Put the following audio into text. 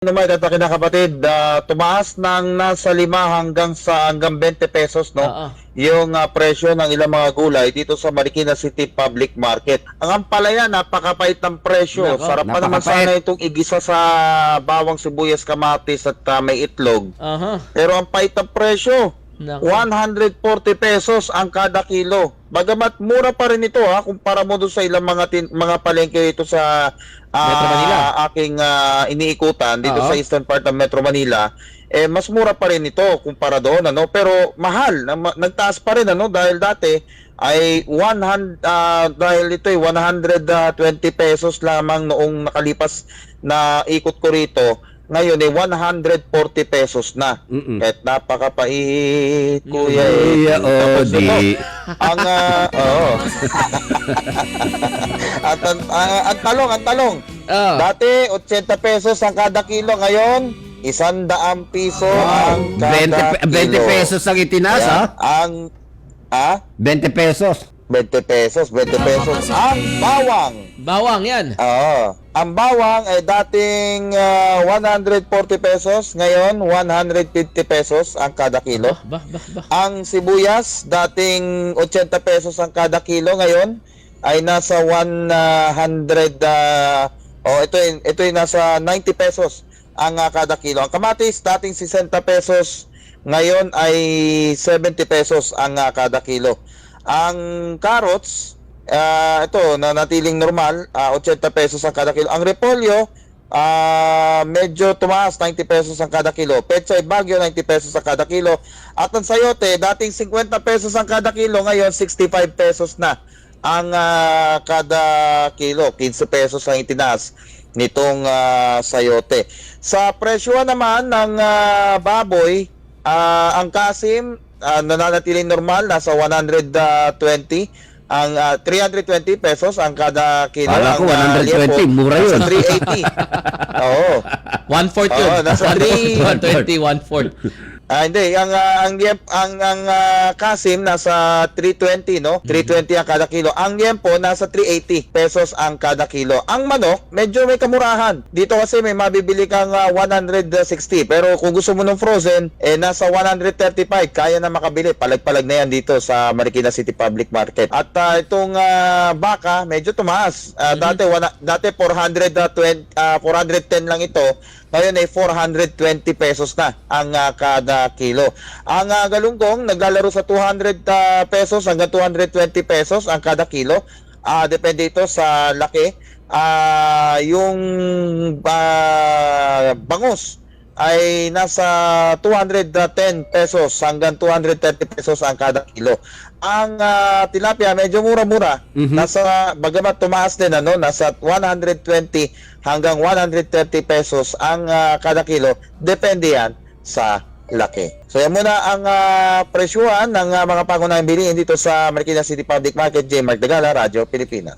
naman at kinakapatid, ah, tumaas ng nasa 5 hanggang sa hanggang 20 pesos no Oo. yung ah, presyo ng ilang mga gulay dito sa Marikina City Public Market. Ang ampalaya napakapait ng presyo. Nako, Sarap pa naman sana itong igisa sa bawang sibuyas kamatis at ah, may itlog. Aha. Pero ang pait ng presyo, Nako. 140 pesos ang kada kilo. Bagamat mura pa rin ito ha kumpara mo doon sa ilang mga tin- mga palengke dito sa ah, Metro Manila. aking ah, iniikutan dito Oo. sa eastern part ng Metro Manila. Eh mas mura pa rin ito kumpara doon ano pero mahal na, ma- nagtaas pa rin ano dahil dati ay 100 ah, dahil ito ay 120 pesos lamang noong nakalipas na ikot ko rito. Ngayon ay 140 pesos na. Mm-mm. Kahit napakapait, kuya eh. Kuya ito, Odi. ang, ah, oo. at ang, ah, ang talong, ang talong. Oh. Dati, 80 pesos ang kada kilo. Ngayon, isandaang piso ang 20, kada pe- 20 kilo. pesos ang itinaas, ha? Ang, ah, 20 pesos. 20 pesos, 20 pesos. Ang bawang. Bawang yan. Oo. Ang bawang ay dating ah, 140 pesos, ngayon 150 pesos ang kada kilo. Bah, bah, bah. Ang sibuyas dating 80 pesos ang kada kilo, ngayon ay nasa 100 ah, oh ito ito ay nasa 90 pesos ang ah, kada kilo. Ang kamatis dating 60 pesos, ngayon ay 70 pesos ang ah, kada kilo. Ang carrots ah, ito nanatiling normal, ah, 80 pesos ang kada kilo. Ang repolyo ah, medyo tumaas 90 pesos ang kada kilo. Pechay Bagyo 90 pesos ang kada kilo. At ang sayote dating 50 pesos ang kada kilo, ngayon 65 pesos na ang ah, kada kilo. 15 pesos ang itinaas nitong ah, sayote. Sa presyo naman ng ah, baboy, ah, ang kasim ah, nananatiling normal nasa 120 ang ah, 320 pesos ang kada kilo. Kala ko, Ang, ah, 120, liempo, mura yun. 380. Oo. One-fourth yun. Oo, nasa three- 120, one-fourth. Ah, hindi, ang ah, ang liemp, ang ang ah, kasim nasa 320, no? 320 ang kada kilo. Ang liempo nasa 380 pesos ang kada kilo. Ang manok, medyo may kamurahan. Dito kasi may mabibili kang ah, 160, pero kung gusto mo ng frozen, eh nasa 135, kaya na makabili. Palag-palag na yan dito sa Marikina City Public Market. At ah, itong ah, baka, medyo tumaas. Ah, Dati wana, dati 420 ah, 410 lang ito. Ngayon ay 420 pesos na ang ah, kada kilo. Ang ah, galunggong naglalaro sa 200 ah, pesos hanggang 220 pesos ang kada kilo. Ah, depende ito sa laki. Ah, yung ah, bangus ay nasa 210 pesos hanggang 230 pesos ang kada kilo. Ang ah, tilapia medyo mura-mura. Mhm. Nasa bagamat tumaas din ano, nasa 120 hanggang 130 pesos ang ah, kada kilo. Depende yan sa laki. So yan muna ang ah, presyuhan ng ah, mga pangunahing bilihin dito sa Marikina City Public Market, J. Mark Dagala, Radyo Pilipinas.